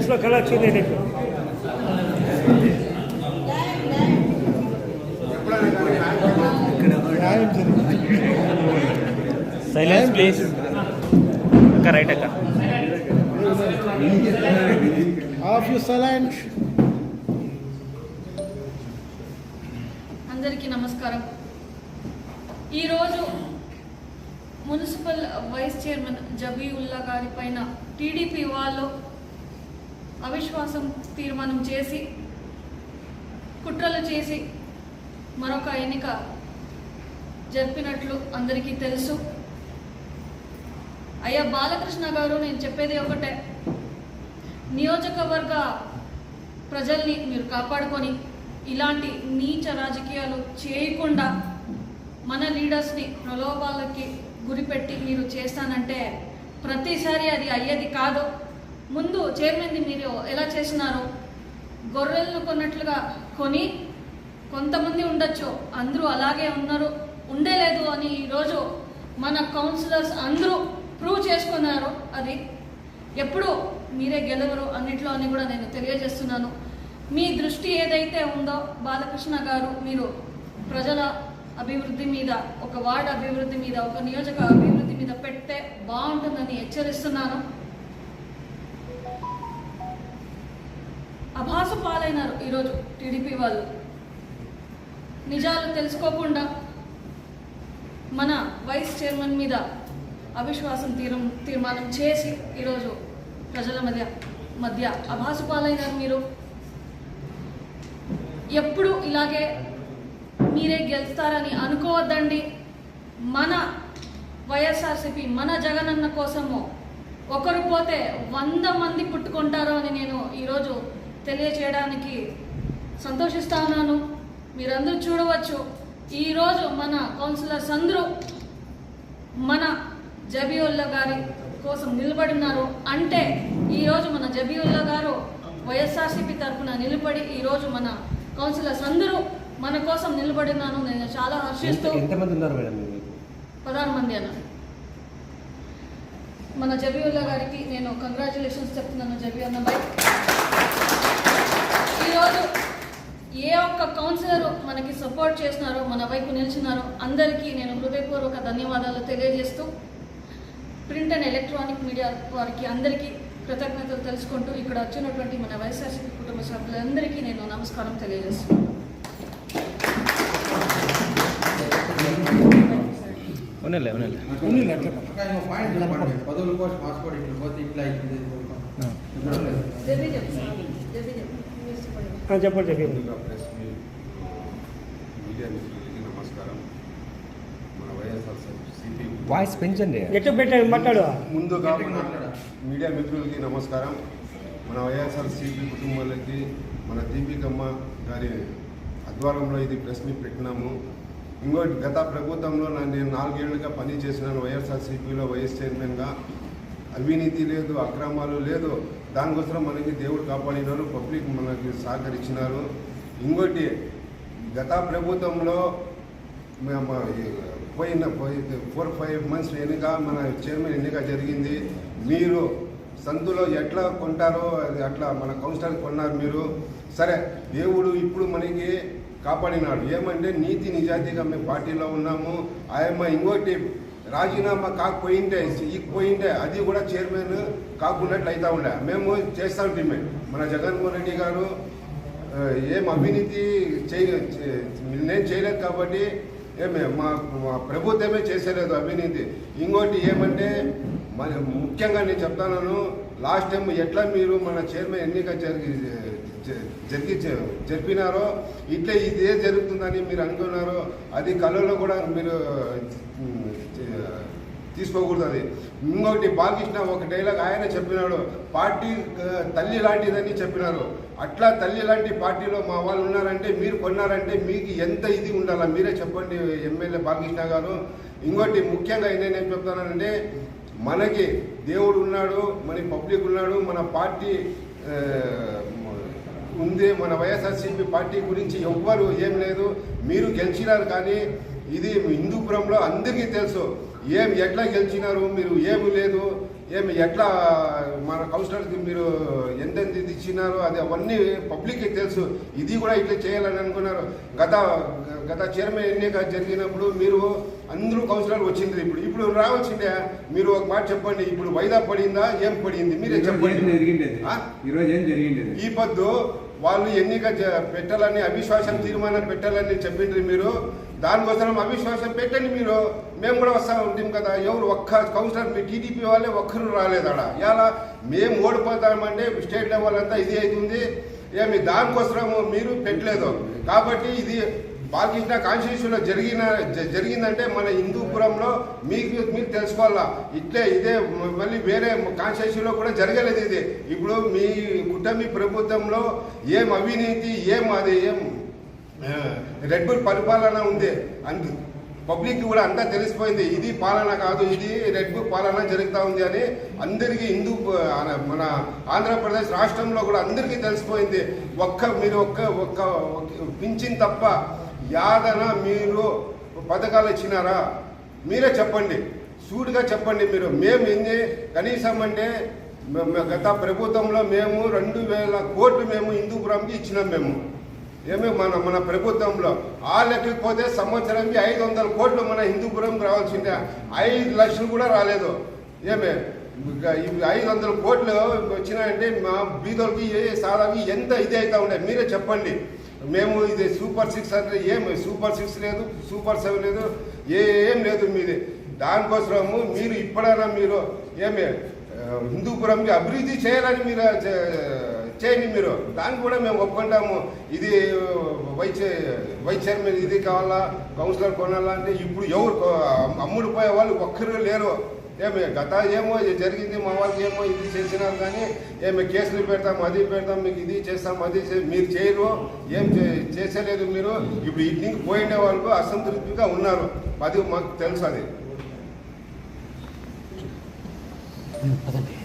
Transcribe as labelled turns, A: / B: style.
A: వయసులో కళ వచ్చింది నీకు
B: సైలెన్స్ ప్లీజ్ అక్క రైట్ అక్క.
C: ఆఫ్ యూ సైలెంట్
D: అందరికీ నమస్కారం. ఈరోజు మున్సిపల్ వైస్ చైర్మన్ జబీవుల్లా గారి పైన టీడీపీ వాళ్ళు అవిశ్వాసం తీర్మానం చేసి కుట్రలు చేసి మరొక ఎన్నిక జరిపినట్లు అందరికీ తెలుసు. అయ్యా బాలకృష్ణ గారు నేను చెప్పేది ఒకటే. నియోజకవర్గ ప్రజల్ని మీరు కాపాడుకొని ఇలాంటి నీచ రాజకీయాలు చేయకుండా మన లీడర్స్ని ప్రలోభాలకి గురిపెట్టి మీరు చేస్తానంటే ప్రతిసారి అది అయ్యేది కాదు. ముందు చైర్మన్ని మీరు ఎలా చేసినారో? గొర్రెలను కొన్నట్లుగా కొని కొంతమంది ఉండొచ్చు అందరూ అలాగే ఉన్నారు ఉండేలేదు అని ఈరోజు మన కౌన్సిలర్స్ అందరూ ప్రూవ్ చేసుకున్నారు. అది ఎప్పుడు మీరే గెలవరు అన్నిట్లో అని కూడా నేను తెలియజేస్తున్నాను. మీ దృష్టి ఏదైతే ఉందో బాలకృష్ణ గారు మీరు ప్రజల అభివృద్ధి మీద ఒక వార్డ్ అభివృద్ధి మీద ఒక నియోజక అభివృద్ధి మీద పెడితే బాగుంటుందని హెచ్చరిస్తున్నాను. అభాస పాలైనారు ఈరోజు టీడీపీ వాళ్ళు. నిజాలు తెలుసుకోకుండా మన వైస్ చైర్మన్ మీద అవిశ్వాసం తీరం తీర్మానం చేసి ఈరోజు ప్రజల మధ్య మధ్య అభాసు పాలైనారు మీరు. ఎప్పుడు ఇలాగే మీరే గెలుస్తారని అనుకోవద్దండి. మన వైఎస్ఆర్సీపీ మన జగనన్న కోసము ఒకరు పోతే వంద మంది పుట్టుకుంటారు అని నేను ఈరోజు తెలియచేయడానికి సంతోషిస్తా ఉన్నాను మీరందరూ చూడవచ్చు ఈరోజు మన కౌన్సిలర్స్ అందరూ మన జబీవుల్లా గారి కోసం నిలబడినారు. అంటే ఈరోజు మన జబీవుల్లా గారు వైఎస్ఆర్సీపీ తరఫున నిలబడి ఈరోజు మన కౌన్సిలర్స్ అందరూ మన కోసం నిలబడినాను. నేను చాలా హర్షిస్తూ పదహారు మంది అన్న మన జబీవుల్లా గారికి నేను కంగ్రాచులేషన్స్ చెప్తున్నాను జబీ అన్న బై ఈరోజు ఏ ఒక్క కౌన్సిలర్ మనకి సపోర్ట్ చేస్తున్నారో మన వైపు నిలిచినారో అందరికీ నేను హృదయపూర్వక ధన్యవాదాలు తెలియజేస్తూ ప్రింట్ అండ్ ఎలక్ట్రానిక్ మీడియా వారికి అందరికీ కృతజ్ఞతలు తెలుసుకుంటూ ఇక్కడ వచ్చినటువంటి మన వైఎస్ఆర్సీపీ కుటుంబ సభ్యులందరికీ నేను నమస్కారం తెలియజేస్తున్నాను.
E: పదవుల కోసం పోతే ఇట్లా
D: చెప్తాను
A: చెప్పండి.
F: నమస్కారం. మన వైఎస్ఆర్ సిపి
G: వాయిస్ పెంచండి.
A: ఎట్టు పెట్టాడు మాట్లాడు.
F: ముందుగా మన మీడియా మిత్రులకి నమస్కారం. మన వైఎస్ఆర్ సిపి కుటుంబాలకి మన దీపికమ్మ గారి ఆధ్వర్యంలో ఇది ప్రెస్ మీట్ పెట్టినాము. ఇంకోటి గత ప్రభుత్వంలో నేను నాలుగేళ్ళుగా పని చేసినాను వైఎస్ఆర్ సిపిలో వైఎస్ చైర్మన్గా అవినీతి లేదు అక్రమాలు లేదు. దానికోసం మనకి దేవుడు కాపాడినారు పబ్లిక్ మనకి సహకరించినారు. ఇంకోటి గత ప్రభుత్వంలో మేము పోయిన ఫోర్ ఫైవ్ మంత్స్ ఎన్నిక మన చైర్మన్ ఎన్నిక జరిగింది. మీరు సందులో ఎట్లా కొంటారో అది అట్లా మన కౌన్సిలర్ కొన్నారు మీరు. సరే దేవుడు ఇప్పుడు మనకి కాపాడినాడు. ఏమంటే నీతి నిజాయితీగా మేము పార్టీలో ఉన్నాము. ఆయమ్మ ఇంకోటి రాజీనామా కాకపోయిందే ఇకపోయిందే అది కూడా చైర్మన్ కాకున్నట్లు అవుతా ఉండే. మేము చేస్తాం డిమాండ్. మన జగన్మోహన్ రెడ్డి గారు ఏం అవినీతి చేయ నేను చేయలేదు కాబట్టి ఏమే మా ప్రభుత్వమే చేసేలేదు అవినీతి. ఇంకోటి ఏమంటే మన ముఖ్యంగా నేను చెప్తాను లాస్ట్ టైం ఎట్లా మీరు మన చైర్మన్ ఎన్నిక జరిగి జరిగి జరిపినారో ఇట్లా ఇదే జరుగుతుందని మీరు అనుకున్నారో అది కళలో కూడా మీరు తీసుకోకూడదని. తీసుకోకూడదు ఇంకొకటి బాలకృష్ణ ఒక డైలాగ్ ఆయన చెప్పినాడు పార్టీ తల్లి లాంటిదని చెప్పినారు. అట్లా తల్లి లాంటి పార్టీలో మా వాళ్ళు ఉన్నారంటే మీరు కొన్నారంటే మీకు ఎంత ఇది ఉండాలా? మీరే చెప్పండి ఎమ్మెల్యే బాలకృష్ణ గారు. ఇంకోటి ముఖ్యంగా నేనేం చెప్తానంటే మనకి దేవుడు ఉన్నాడు మన పబ్లిక్ ఉన్నాడు మన పార్టీ ఉంది. మన వైఎస్ఆర్సీపీ పార్టీ గురించి ఎవ్వరు ఏం లేదు. మీరు గెలిచినారు కానీ ఇది హిందూపురంలో అందరికీ తెలుసు. ఏం ఎట్లా గెలిచినారు? మీరు ఏమి లేదు. ఏమి ఎట్లా మన కౌన్సిలర్కి మీరు ఎంతెంత ఇది ఇచ్చినారో అది అవన్నీ పబ్లిక్కి తెలుసు. ఇది కూడా ఇట్లా చేయాలని అనుకున్నారు. గత గత చైర్మన్ ఎన్నిక జరిగినప్పుడు మీరు అందరూ కౌన్సిలర్ వచ్చిండ్రు ఇప్పుడు. ఇప్పుడు రావాల్సిందే. మీరు ఒక మాట చెప్పండి. ఇప్పుడు వైదా పడిందా? ఏం పడింది? మీరే చెప్పండి. ఈ పొద్దు వాళ్ళు ఎన్నిక పెట్టాలని అవిశ్వాసం తీర్మానం పెట్టాలని చెప్పిండ్రు మీరు. దానికోసం అవిశ్వాసం పెట్టండి మీరు. మేము కూడా వస్తా ఉంటాం కదా ఎవరు ఒక్క కౌన్సిలర్ మీ టీడీపీ వాళ్ళే ఒక్కరు రాలేదాడ? ఇలా మేము ఓడిపోతామంటే స్టేట్ లెవెల్ అంతా ఇది అవుతుంది. ఏమి దానికోసము మీరు పెట్టలేదు. కాబట్టి ఇది బాలకృష్ణ కాన్స్టిట్యూషన్లో జరిగిన జరిగిందంటే మన హిందూపురంలో మీకు మీరు తెలుసుకోవాలా? ఇట్లే ఇదే మళ్ళీ వేరే కాన్స్టిట్యూషన్లో కూడా జరగలేదు ఇది. ఇప్పుడు మీ కుటుంబీ ప్రభుత్వంలో ఏం అవినీతి ఏం అది ఏం ఆ, రెడ్ బుల్ పరిపాలన ఉంది. అందు పబ్లిక్ కూడా అంతా తెలిసిపోయింది. ఇది పాలన కాదు ఇది రెడ్ బుక్ పాలన జరుగుతూ ఉంది అని అందరికీ హిందూ మన ఆంధ్రప్రదేశ్ రాష్ట్రంలో కూడా అందరికీ తెలిసిపోయింది. ఒక్క మీరు ఒక్క ఒక్క పింఛన్ తప్ప యాదన మీరు పథకాలు ఇచ్చినారా? మీరే చెప్పండి. సూటిగా చెప్పండి మీరు. మేము ఎన్ని కనీసం అంటే గత ప్రభుత్వంలో మేము రెండు వేల కోట్లు మేము హిందూపురంకి ఇచ్చినాం మేము. ఏమి మన మన ప్రభుత్వంలో ఆ లెక్కకి పోతే సంవత్సరానికి ఐదు వందల కోట్లు మన హిందూపురం రావాల్సిందే. ఐదు లక్షలు కూడా రాలేదు. ఏమే ఐదు వందల కోట్లు వచ్చినాయంటే మా బీదోళ్ళకి ఏ సాదాకి ఎంత ఇది అవుతా ఉండే? మీరే చెప్పండి. మేము ఇది సూపర్ సిక్స్ అంటే ఏం? సూపర్ సిక్స్ లేదు సూపర్ సెవెన్ లేదు ఏం లేదు మీది. దానికోసము మీరు ఇప్పుడైనా మీరు ఏమి హిందూపురంకి అభివృద్ధి చేయాలని మీరు చేయండి మీరు. దానికి కూడా మేము ఒప్పుకుంటాము. ఇది వైస్ వైస్ చైర్మన్ ఇది కావాలా కౌన్సిలర్ కొనాలా అంటే ఇప్పుడు ఎవరు అమ్ముడు పోయే వాళ్ళు ఒక్కరు లేరు. ఏమి గత ఏమో జరిగింది మా వాళ్ళకి ఏమో ఇది చేసినారు కానీ ఏమి కేసులు పెడతాం అది పెడతాం మీకు ఇది చేస్తాం అది మీరు చేయరు. ఏం చేసేలేదు మీరు. ఇప్పుడు ఇంటికి పోయిండే వాళ్ళు అసంతృప్తిగా ఉన్నారు. అది మాకు తెలుసు అది.
B: పదండి.